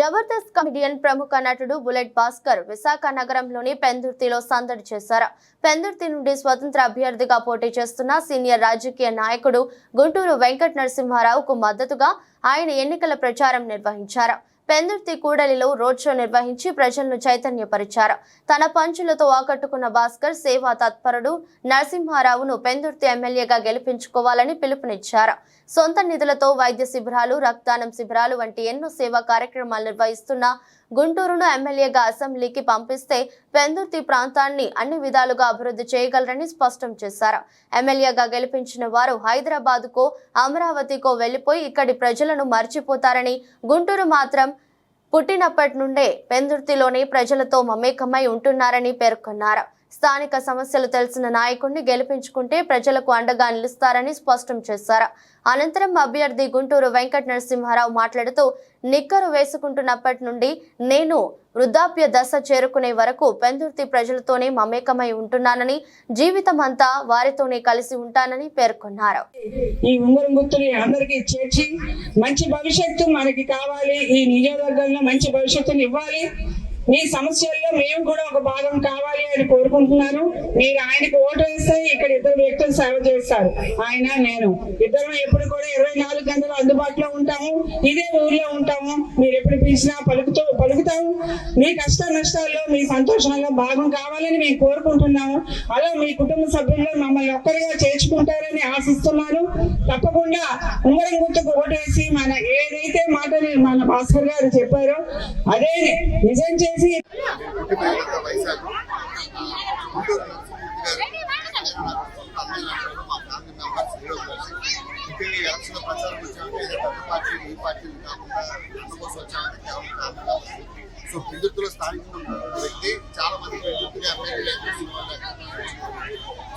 Jabardasth comedian ప్రముఖ నటుడు bullet Bhaskar Visakha నగరంలోని పెందుర్తిలో సందడి చేశారు. పెందుర్తి నుండి స్వతంత్ర అభ్యర్థిగా పోటీ చేస్తున్న సీనియర్ రాజకీయ నాయకుడు గుంటూరు వెంకట నరసింహారావుకు మద్దతుగా ఆయన ఎన్నికల ప్రచారం నిర్వహించారు. పెందుర్తి కూడలిలో రోడ్ షో నిర్వహించి ప్రజలను చైతన్యపరిచారు. తన పంచులతో ఆకట్టుకున్న భాస్కర్ సేవా తత్పరుడు నరసింహారావును పెందుర్తి ఎమ్మెల్యేగా గెలిపించుకోవాలని పిలుపునిచ్చారు. సొంత నిధులతో వైద్య శిబిరాలు రక్తదానం శిబిరాలు వంటి ఎన్నో సేవా కార్యక్రమాలు నిర్వహిస్తున్న గుంటూరును ఎమ్మెల్యేగా అసెంబ్లీకి పంపిస్తే పెందుర్తి ప్రాంతాన్ని అన్ని విధాలుగా అభివృద్ధి చేయగలరని స్పష్టం చేశారు. ఎమ్మెల్యేగా గెలిపించిన వారు హైదరాబాద్కో అమరావతికో వెళ్ళిపోయి ఇక్కడి ప్రజలను మర్చిపోతారని గుంటూరు మాత్రం పుట్టినప్పటి నుండే పెందుర్తిలోని ప్రజలతో మమేకమై ఉంటున్నారని పేర్కొన్నారు. స్థానిక సమస్యలు తెలిసిన నాయకుడిని గెలిపించుకుంటే ప్రజలకు అండగా నిలుస్తారని స్పష్టం చేశారు. అనంతరం అభ్యర్థి గుంటూరు వెంకట నరసింహారావు మాట్లాడుతూ నిక్కరు వేసుకుంటున్నప్పటి నుండి నేను వృద్ధాప్య దశ చేరుకునే వరకు పెందుర్తి ప్రజలతోనే మమేకమై ఉంటున్నానని జీవితం అంతా వారితోనే కలిసి ఉంటానని పేర్కొన్నారు. ఈ ఉంగరం గుర్తుని అందరికి చేర్చి మంచి భవిష్యత్తు మనకి కావాలి. ఈ నియోజకవర్గంలో మంచి భవిష్యత్తుని ఇవ్వాలి. మీ సమస్యల్లో మేము కూడా ఒక భాగం కావాలి అని కోరుకుంటున్నాను. మీరు ఆయనకు ఓటు వేస్తే ఇక్కడ ఇద్దరు వ్యక్తులు సేవ చేస్తారు. ఆయన నేను. ఇద్దరం ఎప్పుడు కూడా ఇరవై నాలుగు గంటలు అందుబాటులో ఉంటాము. ఇదే ఊర్లో ఉంటాము. మీరు ఎప్పుడు పిలిచినా పలుకుతూ పలుకుతాము. మీ కష్ట నష్టాల్లో మీ సంతోషంలో భాగం కావాలని మేము కోరుకుంటున్నాము. అలా మీ కుటుంబ సభ్యుల్లో మమ్మల్ని ఒక్కరిగా చేర్చుకుంటారని ఆశిస్తున్నాను. తప్పకుండా ఉమ్మరం గుర్తుకు ఓటు వేసి మన ఏదైతే మాటని మన భాస్కర్ గారు చెప్పారో అదే నిజం చేసి వైజాగ్ మా ఫ్యామిలీ పార్టీ సో పిల్లతులో స్థానికంగా వ్యక్తి చాలా మంది పిల్లతుగా ఎమ్మెల్యే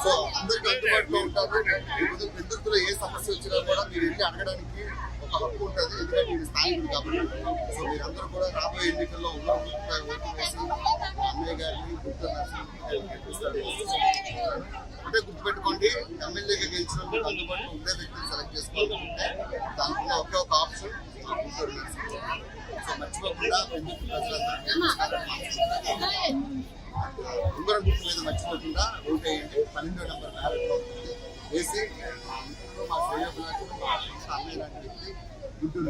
సో అందరికీ అందుబాటులో ఉంటారు ఇప్పుడు ఏ సమస్య వచ్చినా కూడా మీరు వెళ్ళి అడగడానికి ఒక హక్కు ఉంటుంది ఎందుకంటే కాబట్టి సో మీరందరూ కూడా రాబోయే ఎన్నికల్లో ఉన్న ఓటు వేసి అన్నయ్య గారిని గుర్తు అంటే గుర్తుపెట్టుకోండి ఎమ్మెల్యేగా గెలిచిన మీకు అందుబాటులో ఉండే వ్యక్తిని సెలెక్ట్ చేసుకోవాలనుకుంటే దాంట్లో ఒకే ఒక ఆప్షన్ గుంటూరు నరసింహ సో మర్చిపోకుండా ఉంగరం గుర్తు మీద మర్చిపోకుండా ఓటు వేయండి పన్నెండో నెంబర్ బ్యాలెట్లో ఉంటుంది వేసి మా మిత్రులు మా శ్రేయోభిలాషులు మా అన్నయ్య లాంటి వ్యక్తి గుంటూరు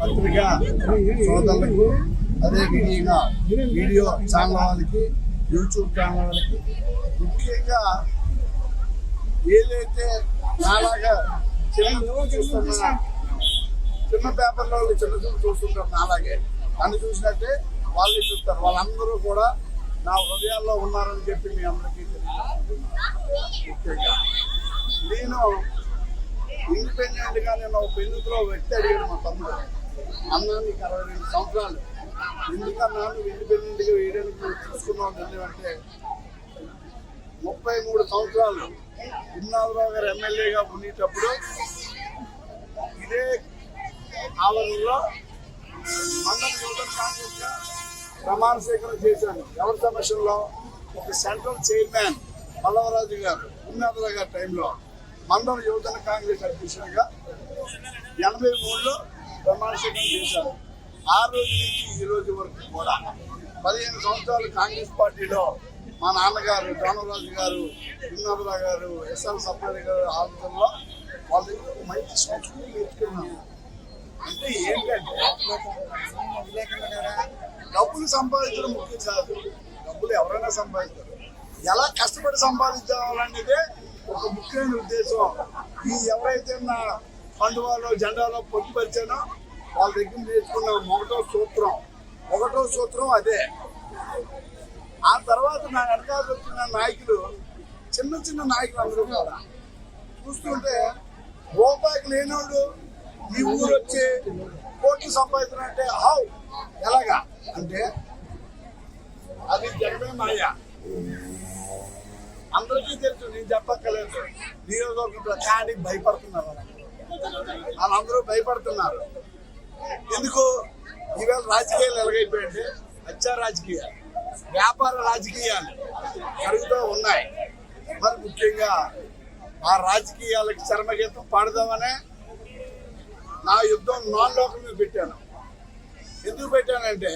పత్రిక సోదరులకు అదే విధంగా వీడియో ఛానల్ వాళ్ళకి యూట్యూబ్ ఛానల్ వాళ్ళకి ముఖ్యంగా ఏదైతే నాలాగా చిన్న చూస్తున్నా చిన్న పేపర్లో వాళ్ళు చిన్న చూపు చూస్తుంటారు నాలాగే. నన్ను చూసినట్టే వాళ్ళు చూస్తారు. వాళ్ళందరూ కూడా నా హృదయాల్లో ఉన్నారని చెప్పి మీ అందరికీ తెలియజేస్తున్నాను. ముఖ్యంగా నేను ఇండిపెండెంట్గా నేను ఒక పెళ్ళిలో వ్యక్తి అడిగాడు మా తమ్ముడు. అన్న నీకు అరవై రెండు సంవత్సరాలు. ఎందుకన్నా నువ్వు ఇండిపెండెంట్గా వేయడానికి నువ్వు ఎందుకంటే అంటే ముప్పై మూడు సంవత్సరాలు. ఇన్నాదరావు గారు ఎమ్మెల్యేగా ఉండేటప్పుడు ఇదే ఆవరణలో మండల యువజన కాంగ్రెస్గా ప్రమాణ స్వీకారం చేశాను. ఎవరి సమస్యల్లో ఒక సెంట్రల్ చైర్మన్ పల్లవరాజు గారు ఉన్నతరావు గారి టైంలో. మండల యువజన కాంగ్రెస్ అధ్యక్షుడిగా ఎనభై మూడులో ప్రమాణ స్వీకారం చేశారు. ఆ రోజు నుంచి ఈ రోజు వరకు కూడా పదిహేను సంవత్సరాలు కాంగ్రెస్ పార్టీలో మా నాన్నగారు దానరాజు గారు ఉన్నతరావు గారు ఎస్ఎల్ సప్లరి గారు ఆలోచనలో వాళ్ళు మంచి సంస్కృతి నేర్చుకున్నాను అంటే ఏంటంటే డబ్బులు సంపాదించడం ముఖ్యం కాదు. డబ్బులు ఎవరైనా సంపాదిస్తారు. ఎలా కష్టపడి సంపాదించాలనేదే ఒక ముఖ్యమైన ఉద్దేశం ఈ ఎవరైతే నా పండువాలో జెండాలో పొందుపరిచానో వాళ్ళ దగ్గర నేర్చుకున్న ఒకటో సూత్రం ఒకటో సూత్రం అదే. ఆ తర్వాత నా వెనకాల వచ్చిన నాయకులు చిన్న చిన్న నాయకులు అందరూ కూడా చూస్తుంటే రూపాయికి లేనివాడు ఈ ఊరు వచ్చి కోట్లు సంపాదించాలంటే హౌ? ఎలాగా? అంటే అది జగమే మాయ. అందరికీ తెలుసు నేను చెప్పక్కర్లేదు. నియోజకవర్గంలో కానీ భయపడుతున్నారు వాళ్ళందరూ. వాళ్ళందరూ భయపడుతున్నారు. ఎందుకు? ఈవేళ రాజకీయాలు ఎలాగైపోయాయంటే హత్యా రాజకీయాలు వ్యాపార రాజకీయాలు జరుగుతూ ఉన్నాయి. మరి ముఖ్యంగా ఆ రాజకీయాలకు చర్మగీతం పాడదామనే నా యుద్ధం నాన్ లోకల్ మీద పెట్టాను. ఎందుకు పెట్టానంటే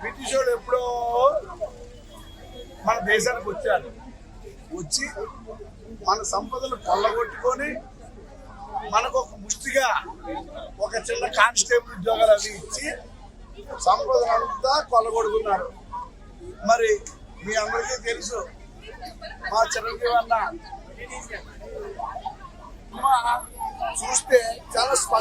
బ్రిటిష్ వాళ్ళు ఎప్పుడో మన దేశానికి వచ్చారు. వచ్చి మన సంపదలు కొల్లగొట్టుకొని మనకు ఒక ముష్టిగా ఒక చిన్న కానిస్టేబుల్ ఉద్యోగాలు అవి ఇచ్చి సంపదనంతా కొల్లగొడుకున్నారు మరి మీ అందరికీ తెలుసు మా చిరంజీవి అన్న మా చూస్తే చాలా